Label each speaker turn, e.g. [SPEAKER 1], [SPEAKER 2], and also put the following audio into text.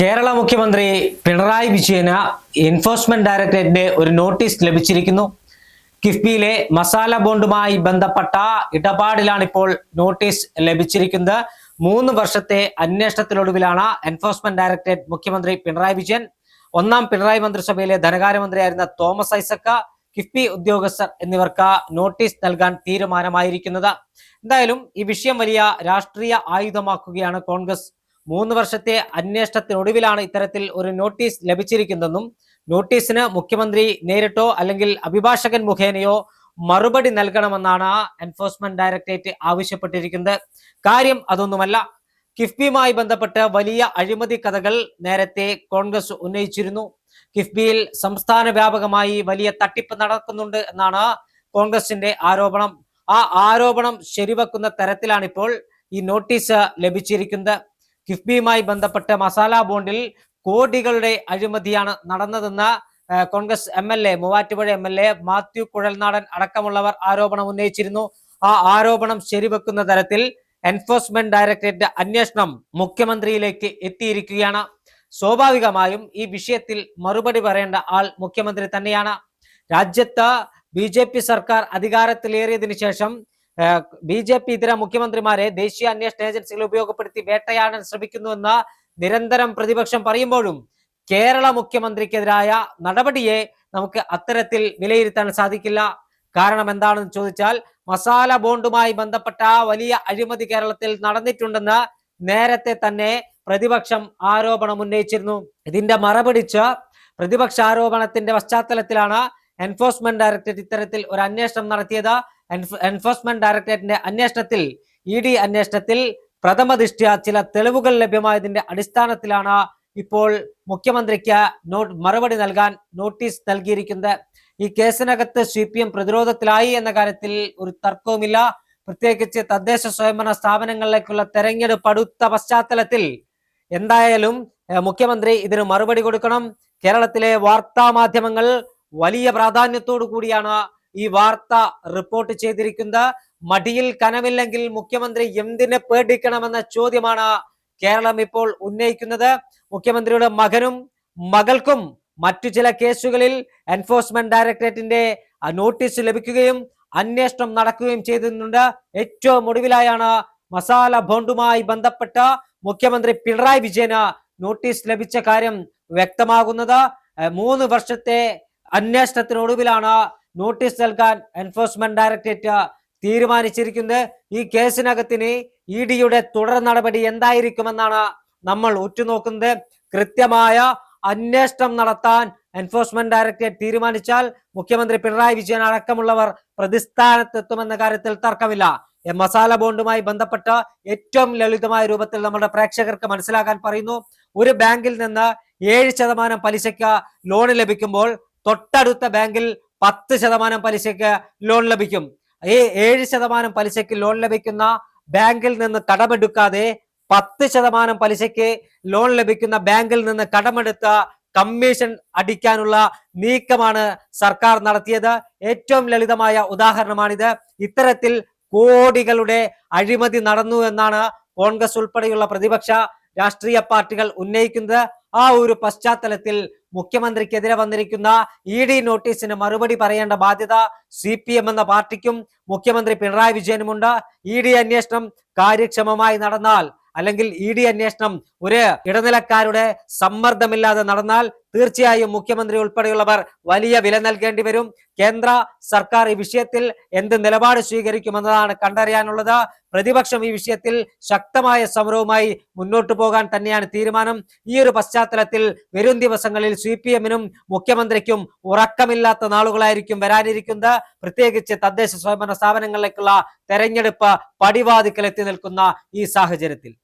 [SPEAKER 1] കേരള മുഖ്യമന്ത്രി പിണറായി വിജയന് എൻഫോഴ്സ്മെന്റ് ഡയറക്ടറേറ്റിന്റെ ഒരു നോട്ടീസ് ലഭിച്ചിരിക്കുന്നു കിഫ്ബിയിലെ മസാല ബോണ്ടുമായി ബന്ധപ്പെട്ട ഇടപാടിലാണ് ഇപ്പോൾ നോട്ടീസ് ലഭിച്ചിരിക്കുന്നത് മൂന്ന് വർഷത്തെ അന്വേഷണത്തിനൊടുവിലാണ് എൻഫോഴ്സ്മെന്റ് ഡയറക്ടറേറ്റ് മുഖ്യമന്ത്രി പിണറായി വിജയൻ ഒന്നാം പിണറായി മന്ത്രിസഭയിലെ ധനകാര്യമന്ത്രിയായിരുന്ന തോമസ് ഐസക്ക കിഫ്ബി ഉദ്യോഗസ്ഥർ എന്നിവർക്ക് നോട്ടീസ് നൽകാൻ തീരുമാനമായിരിക്കുന്നത് എന്തായാലും ഈ വിഷയം വലിയ രാഷ്ട്രീയ ആയുധമാക്കുകയാണ് കോൺഗ്രസ് മൂന്ന് വർഷത്തെ അന്വേഷണത്തിനൊടുവിലാണ് ഇത്തരത്തിൽ ഒരു നോട്ടീസ് ലഭിച്ചിരിക്കുന്നതെന്നും നോട്ടീസിന് മുഖ്യമന്ത്രി നേരിട്ടോ അല്ലെങ്കിൽ അഭിഭാഷകൻ മുഖേനയോ മറുപടി നൽകണമെന്നാണ് എൻഫോഴ്സ്മെന്റ് ഡയറക്ടറേറ്റ് ആവശ്യപ്പെട്ടിരിക്കുന്നത് കാര്യം അതൊന്നുമല്ല കിഫ്ബിയുമായി ബന്ധപ്പെട്ട് വലിയ അഴിമതി കഥകൾ നേരത്തെ കോൺഗ്രസ് ഉന്നയിച്ചിരുന്നു കിഫ്ബിയിൽ സംസ്ഥാന വ്യാപകമായി വലിയ തട്ടിപ്പ് നടക്കുന്നുണ്ട് എന്നാണ് കോൺഗ്രസിന്റെ ആരോപണം ആ ആരോപണം ശരിവെക്കുന്ന തരത്തിലാണിപ്പോൾ ഈ നോട്ടീസ് ലഭിച്ചിരിക്കുന്നത് കിഫ്ബിയുമായി ബന്ധപ്പെട്ട് മസാല ബോണ്ടിൽ കോടികളുടെ അഴിമതിയാണ് നടന്നതെന്ന് Congress M L A Muvattupuzha M L A Mathew Kuzhalnadan അടക്കമുള്ളവർ ആരോപണം ഉന്നയിച്ചിരുന്നു ആ ആരോപണം ശരിവെക്കുന്ന തരത്തിൽ എൻഫോഴ്സ്മെന്റ് ഡയറക്ടറേറ്റ് അന്വേഷണം മുഖ്യമന്ത്രിയിലേക്ക് എത്തിയിരിക്കുകയാണ് സ്വാഭാവികമായും ഈ വിഷയത്തിൽ മറുപടി പറയേണ്ട ആൾ മുഖ്യമന്ത്രി തന്നെയാണ് രാജ്യത്ത് ബി സർക്കാർ അധികാരത്തിലേറിയതിനു ശേഷം ബി ജെ പി ഇതര മുഖ്യമന്ത്രിമാരെ ദേശീയ അന്വേഷണ ഏജൻസികൾ ഉപയോഗപ്പെടുത്തി വേട്ടയാടാൻ ശ്രമിക്കുന്നുവെന്ന് നിരന്തരം പ്രതിപക്ഷം പറയുമ്പോഴും കേരള മുഖ്യമന്ത്രിക്കെതിരായ നടപടിയെ നമുക്ക് അത്തരത്തിൽ വിലയിരുത്താൻ സാധിക്കില്ല കാരണം എന്താണെന്ന് ചോദിച്ചാൽ മസാല ബോണ്ടുമായി ബന്ധപ്പെട്ട വലിയ അഴിമതി കേരളത്തിൽ നടന്നിട്ടുണ്ടെന്ന് നേരത്തെ തന്നെ പ്രതിപക്ഷം ആരോപണം ഉന്നയിച്ചിരുന്നു ഇതിന്റെ മറപിടിച്ച് പ്രതിപക്ഷ ആരോപണത്തിന്റെ പശ്ചാത്തലത്തിലാണ് എൻഫോഴ്സ്മെന്റ് ഡയറക്ടറേറ്റ് ഇത്തരത്തിൽ ഒരു അന്വേഷണം നടത്തിയത് എൻഫോഴ്സ്മെന്റ് ഡയറക്ടറേറ്റിന്റെ അന്വേഷണത്തിൽ ഇ e ഡി അന്വേഷണത്തിൽ പ്രഥമ ദൃഷ്ട്യ ചില തെളിവുകൾ ലഭ്യമായതിന്റെ അടിസ്ഥാനത്തിലാണ് ഇപ്പോൾ മുഖ്യമന്ത്രിക്ക് മറുപടി നൽകാൻ നോട്ടീസ് നൽകിയിരിക്കുന്നത് ഈ കേസിനകത്ത് സി പി എം പ്രതിരോധത്തിലായി എന്ന കാര്യത്തിൽ ഒരു തർക്കവുമില്ല പ്രത്യേകിച്ച് തദ്ദേശ സ്വയംഭരണ സ്ഥാപനങ്ങളിലേക്കുള്ള തെരഞ്ഞെടുപ്പ് അടുത്ത പശ്ചാത്തലത്തിൽ എന്തായാലും മുഖ്യമന്ത്രി ഇതിന് മറുപടി കൊടുക്കണം കേരളത്തിലെ വാർത്താ മാധ്യമങ്ങൾ വലിയ പ്രാധാന്യത്തോടു കൂടിയാണ് ഈ വാർത്ത റിപ്പോർട്ട് ചെയ്തിരിക്കുന്നത് മടിയിൽ കനമില്ലെങ്കിൽ മുഖ്യമന്ത്രി എന്തിനെ പേടിക്കണമെന്ന ചോദ്യമാണ് കേരളം ഇപ്പോൾ ഉന്നയിക്കുന്നത് മുഖ്യമന്ത്രിയുടെ മകനും മകൾക്കും മറ്റു ചില കേസുകളിൽ എൻഫോഴ്സ്മെന്റ് ഡയറക്ടറേറ്റിന്റെ നോട്ടീസ് ലഭിക്കുകയും അന്വേഷണം നടക്കുകയും ചെയ്തിട്ടുണ്ട് ഏറ്റവും ഒടുവിലായാണ് മസാല ബോണ്ടുമായി ബന്ധപ്പെട്ട മുഖ്യമന്ത്രി പിണറായി വിജയന് നോട്ടീസ് ലഭിച്ച കാര്യം വ്യക്തമാകുന്നത് മൂന്ന് വർഷത്തെ അന്വേഷണത്തിനൊടുവിലാണ് നോട്ടീസ് നൽകാൻ എൻഫോഴ്സ്മെന്റ് ഡയറക്ടറേറ്റ് തീരുമാനിച്ചിരിക്കുന്നത് ഈ കേസിനകത്തിന് ഇ ഡിയുടെ തുടർ നടപടി എന്തായിരിക്കുമെന്നാണ് നമ്മൾ ഉറ്റുനോക്കുന്നത് കൃത്യമായ അന്വേഷണം നടത്താൻ എൻഫോഴ്സ്മെന്റ് ഡയറക്ടറേറ്റ് തീരുമാനിച്ചാൽ മുഖ്യമന്ത്രി പിണറായി വിജയൻ അടക്കമുള്ളവർ പ്രതിസ്ഥാനത്തെത്തുമെന്ന കാര്യത്തിൽ തർക്കമില്ല മസാല ബോണ്ടുമായി ബന്ധപ്പെട്ട ഏറ്റവും ലളിതമായ രൂപത്തിൽ നമ്മുടെ പ്രേക്ഷകർക്ക് മനസ്സിലാക്കാൻ പറയുന്നു ഒരു ബാങ്കിൽ നിന്ന് ഏഴ് ശതമാനം പലിശയ്ക്ക് ലോൺ ലഭിക്കുമ്പോൾ തൊട്ടടുത്ത ബാങ്കിൽ പത്ത് ശതമാനം പലിശയ്ക്ക് ലോൺ ലഭിക്കും ഈ ഏഴ് ശതമാനം പലിശയ്ക്ക് ലോൺ ലഭിക്കുന്ന ബാങ്കിൽ നിന്ന് കടമെടുക്കാതെ പത്ത് ശതമാനം പലിശയ്ക്ക് ലോൺ ലഭിക്കുന്ന ബാങ്കിൽ നിന്ന് കടമെടുത്ത കമ്മീഷൻ അടിക്കാനുള്ള നീക്കമാണ് സർക്കാർ നടത്തിയത് ഏറ്റവും ലളിതമായ ഉദാഹരണമാണിത് ഇത്തരത്തിൽ കോടികളുടെ അഴിമതി നടന്നു എന്നാണ് കോൺഗ്രസ് ഉൾപ്പെടെയുള്ള പ്രതിപക്ഷ രാഷ്ട്രീയ പാർട്ടികൾ ഉന്നയിക്കുന്നത് ആ ഒരു പശ്ചാത്തലത്തിൽ മുഖ്യമന്ത്രിക്കെതിരെ വന്നിരിക്കുന്ന ഇ ഡി നോട്ടീസിന് മറുപടി പറയേണ്ട ബാധ്യത സി പി എം എന്ന പാർട്ടിക്കും മുഖ്യമന്ത്രി പിണറായി വിജയനുമുണ്ട് ഇ ഡി അന്വേഷണം കാര്യക്ഷമമായി നടന്നാൽ അല്ലെങ്കിൽ ഇ ഡി അന്വേഷണം ഒരു ഇടനിലക്കാരുടെ സമ്മർദ്ദമില്ലാതെ നടന്നാൽ തീർച്ചയായും മുഖ്യമന്ത്രി ഉൾപ്പെടെയുള്ളവർ വലിയ വില നൽകേണ്ടി വരും കേന്ദ്ര സർക്കാർ ഈ വിഷയത്തിൽ എന്ത് നിലപാട് സ്വീകരിക്കുമെന്നതാണ് കണ്ടറിയാനുള്ളത് പ്രതിപക്ഷം ഈ വിഷയത്തിൽ ശക്തമായ സമരവുമായി മുന്നോട്ടു പോകാൻ തന്നെയാണ് തീരുമാനം ഈ ഒരു പശ്ചാത്തലത്തിൽ വരും ദിവസങ്ങളിൽ സി പി എമ്മിനും മുഖ്യമന്ത്രിക്കും ഉറക്കമില്ലാത്ത നാളുകളായിരിക്കും വരാനിരിക്കുന്നത് പ്രത്യേകിച്ച് തദ്ദേശ സ്വയംഭരണ സ്ഥാപനങ്ങളിലേക്കുള്ള തെരഞ്ഞെടുപ്പ് പടിവാതിക്കലെത്തി നിൽക്കുന്ന ഈ സാഹചര്യത്തിൽ